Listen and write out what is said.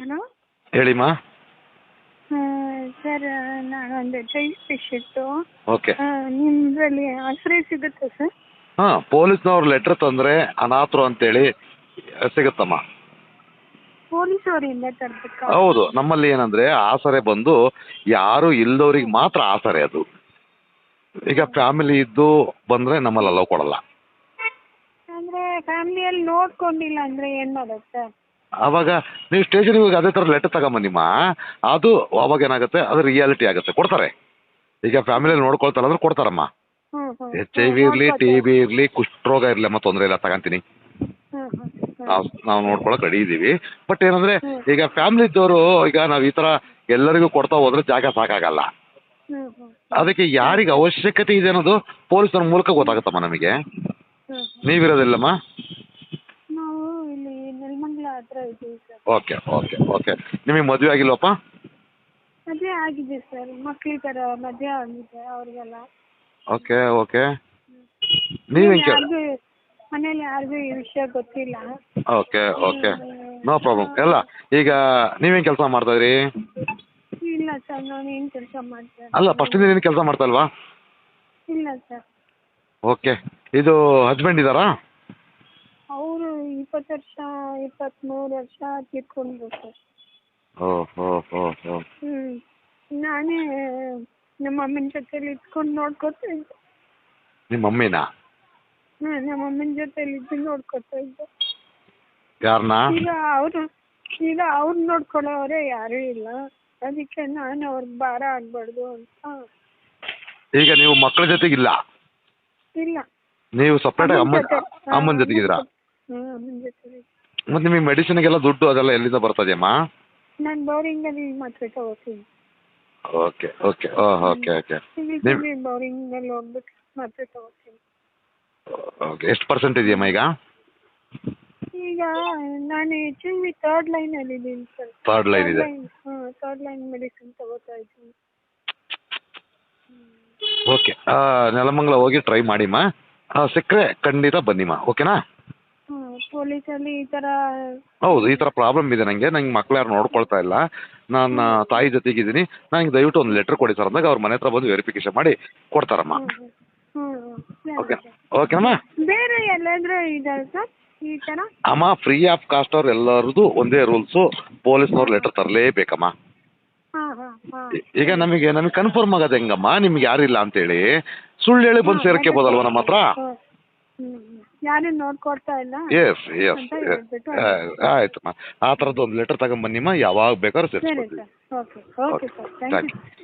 Hello ಹೇಳಿಮ್ಮ sir ನಾನು ಒಂದು ಚೈಲ್ಡ್ ಪೇಷಂಟು ಓಕೆ ನಿಮ್ಮದ್ರಲ್ಲಿ ಆಶ್ರಯ ಸಿಗುತ್ತೆ ಸರ್? ಹಾಂ ಪೊಲೀಸ್ನವ್ರು ಲೆಟ್ರ್ ತಂದರೆ ಅನಾಥರು ಅಂತೇಳಿ ಸಿಗುತ್ತಮ್ಮ ಪೊಲೀಸ್ ಅವರಿಂದ ತರಬೇಕಾ? ಹೌದು ನಮ್ಮಲ್ಲಿ ಏನಂದ್ರೆ ಆಸರೆ ಬಂದು ಯಾರು ಇಲ್ದವ್ರಿಗೆ ಮಾತ್ರ ಆಸರೆ ಅದು. ಈಗ ಫ್ಯಾಮಿಲಿ ಇದ್ದು ಬಂದ್ರೆ ನಮ್ಮಲ್ಲಿ ಅಲೋ ಕೊಡಲ್ಲ. ಅಂದರೆ ಫ್ಯಾಮಿಲಿಯಲ್ಲಿ ನೋಡ್ಕೊಂಡಿಲ್ಲ ಅಂದರೆ ಏನು ಮಾಡೋದು ಸರ್? ಅವಾಗ ನೀವು ಸ್ಟೇಜ್ ನೀವು ಅದೇ ಥರ ಲೆಟರ್ ತಗೊಂಬನ್ನಿಮ್ಮ ಅದು ಅವಾಗ ಏನಾಗುತ್ತೆ? ಅದು ರಿಯಾಲಿಟಿ ಆಗುತ್ತೆ. ಕೊಡ್ತಾರೆ. ಈಗ ಫ್ಯಾಮಿಲಿಯಲ್ಲಿ ನೋಡ್ಕೊಳ್ತಾರ ಅಂದ್ರೆ ಕೊಡ್ತಾರಮ್ಮ. ಎಚ್ ಐ ವಿ ಇರಲಿ ಟಿ ಬಿ ಇರಲಿ ಕುಷ್ಠರೋಗ ಇರಲಿ ಅಮ್ಮ ತೊಂದರೆ ಇಲ್ಲ ತಗೊಂತೀನಿ. ನಾವು ನಾವು ನೋಡ್ಕೊಳಕ್ ರೆಡಿ ಇದ್ದೀವಿ ಬಟ್ ಏನಂದ್ರೆ ಈಗ ಫ್ಯಾಮಿಲಿ ಇದ್ದವರು ಈಗ ನಾವು ಈ ತರ ಎಲ್ಲರಿಗೂ ಕೊಡ್ತಾ ಹೋದ್ರೆ ಜಾಗ ಸಾಕಾಗಲ್ಲ. ಅದಕ್ಕೆ ಯಾರಿಗೆ ಅವಶ್ಯಕತೆ ಇದೆ ಅನ್ನೋದು ಪೊಲೀಸರ ಮೂಲಕ ಗೊತ್ತಾಗುತ್ತಮ್ಮ ನಮಗೆ. ನೀವಿರೋದಿಲ್ಲಮ್ಮ? ಹತ್ರ ಇದ್ದೀವಿ ಸರ್ ಓಕೆ ಓಕೆ ಓಕೆ. ನಿಮಗೆ ಮದುವೆ ಆಗಿಲ್ವಪ್ಪ? ಮದುವೆ ಆಗಿದೆ ಸರ್. ಮಕ್ಳು ಥರ ಮದುವೆ ಆಗಿದೆ ಅವ್ರಿಗೆಲ್ಲ. Okay okay. ನೀವು ಕೇಳ ಯಾರಿಗೂ ಮನೇಲಿ ಯಾರಿಗೂ ಈ ವಿಷಯ ಗೊತ್ತಿಲ್ಲ. Okay okay. ನೋ ಪ್ರಾಬ್ಲಮ್ ಎಲ್ಲ ಈಗ ನೀವೇನು ಕೆಲಸ ಮಾಡ್ತಾ ಇದ್ರಿ ಇಲ್ಲ ಸರ್ ನಾನು ಏನು ಕೆಲಸ ಮಾಡ್ತೇನೆ ಅಲ್ಲ ಫಸ್ಟಿಂದ ಏನು ಕೆಲಸ ಮಾಡ್ತಾ ಇಲ್ವಾ? ಇಲ್ಲ ಸರ್. ಓಕೆ. ಇದು ಹಸ್ಬೆಂಡ್ ಇದ್ದಾರಾ? ಅವರು ಇಪ್ಪತ್ತು ವರ್ಷ ಇಪ್ಪತ್ತ್ಮೂರು ವರ್ಷ ತೀರ್ಕೊಂಡ್ರು ಸರ್ ಓ ಹೋ ಹೋ ಹೋ. ಹ್ಞೂ ನಾನೇ ನಮ್ಮ ಅಮ್ಮನ ಜೊತೆಲಿ ಇದ್ಕೊಂಡು ನೋಡ್ಕೊತಾ ಇದ್ದೆ. ನಿಮ್ಮ ಮಮ್ಮಿನಾ ಹಾಂ ನಮ್ಮ ಅಮ್ಮನ ಜೊತೆಲಿ ಇದ್ದು ನೋಡ್ಕೊತಾ ಇದ್ದೆ. ಯಾರನ್ನ ಈಗ ಅವರು ಈಗ ಅವ್ರು ನೋಡ್ಕೊಳ್ಳೋರೇ ಯಾರೂ ಇಲ್ಲ. ಅದಕ್ಕೆ ನಾನು ಅವ್ರಿಗೆ ಭಾರ ಆಗಬಾರ್ದು ಅಂತ. ಈಗ ನೀವು ಮಕ್ಕಳ ಜೊತೆಗಿಲ್ಲ? ಇಲ್ಲ. ನೀವು ಅಮ್ಮನ ಜೊತೆ. ಹಾ, ಅಮ್ಮನ ಜೊತೆಗಿದ್ದೀರಾ ಹ್ಮ್, ನಿಮಗೆ ಜೊತೆಲಿ ಮತ್ತು ನಿಮಗೆ ಮೆಡಿಸಿನ್ಗೆಲ್ಲ ದುಡ್ಡು ಅದೆಲ್ಲ ಎಲ್ಲಿಂದ ಬರ್ತದೆಯಮ್ಮ ನಾನು ಬೌರಿಂಗಲ್ಲಿ ಮಾತ್ರ ತಗೋತೀನಿ okay okay oh okay okay civil ಬೌರಿಂಗಲ್ಲಿ ಹೋಗ್ಬಿಟ್ಟು ಮಾತ್ರ ತಗೋತೀನಿ ಓಕೆ ಎಷ್ಟು ಪರ್ಸೆಂಟ್ ಇದೆಯಮ್ಮ ಈಗ? ಈಗ ನಾನು ಎಚ್ ವಿ ಥರ್ಡ್ ಲೈನಲ್ಲಿ ಇದ್ದೀನಿ ಸರ್ ಥರ್ಡ್ ಲೈನ್ ಇದೆ. ಹಾಂ ಥರ್ಡ್ ಲೈನ್ ಮೆಡಿಸಿನ್ ತಗೋತಾ ಇದ್ದೀನಿ. ಓಕೆ ನೆಲಮಂಗಲ ಹೋಗಿ ಟ್ರೈ ಮಾಡಿಮ್ಮ. ಆ, ಸಿಕ್ಕರೆ ಖಂಡಿತ ಬನ್ನಿಮ್ಮ ಓಕೆನಾ ಪೊಲೀಸಲ್ಲಿ ಈ ಥರ ಹೌದು ಈ ಥರ ಪ್ರಾಬ್ಲಮ್ ಇದೆ ನನಗೆ ನಂಗೆ ಮಕ್ಳು ಯಾರು ನೋಡ್ಕೊಳ್ತಾ ಇಲ್ಲ. ನಾನು ತಾಯಿ ಜೊತೆಗಿದ್ದೀನಿ. ನನಗೆ ದಯವಿಟ್ಟು ಒಂದು ಲೆಟ್ರ್ ಕೊಡಿ ಸರ್ ಅಂದಾಗ ಅವ್ರ ಮನೆ ಹತ್ರ ಬಂದು ವೆರಿಫಿಕೇಶನ್ ಮಾಡಿ ಕೊಡ್ತಾರಮ್ಮ. ಹ್ಞೂ ಓಕೆ ಓಕೆನಮ್ಮ ಬೇರೆ ಎಲ್ಲಾದರೂ ಇದೆ ಸರ್ ಈ ಥರ ಅಮ್ಮ ಫ್ರೀ ಆಫ್ ಕಾಸ್ಟ್ ಅವ್ರು ಎಲ್ಲರದು ಒಂದೇ ರೂಲ್ಸು ಪೊಲೀಸ್ನವ್ರು ಲೆಟರ್ ತರಲೇಬೇಕಮ್ಮ. ಹಾಂ ಹಾಂ ಹಾಂ. ಈಗ ನಮಗೆ ನಮಗೆ ಕನ್ಫರ್ಮ್ ಆಗೋದು ಹೆಂಗಮ್ಮ? ನಿಮ್ಗೆ ಯಾರಿಲ್ಲ ಅಂತೇಳಿ. ಸುಳ್ಳು ಹೇಳಿ ಬಂದು ಸೇರಕ್ಕೆ ಬೋದಲ್ವ ನಮ್ಮ ಹತ್ರ ಯಾರು ನೋಡ್ಕೊಡ್ತಾ ಇಲ್ಲ. ಎಸ್ ಎಸ್ ಅಂತ ಹೇಳ್ಬಿಟ್ಟು ಆಯ್ತಮ್ಮ ಆ ಥರದ್ದು ಒಂದು ಲೆಟರ್ ತಗೊಂಬನ್ನಿಮ್ಮ ಯಾವಾಗ ಬೇಕಾದ್ರೂ ಸರಿ ಸೇರಿಸ್ಕೊಡ್ತೀವಿ sir okay okay sir thank you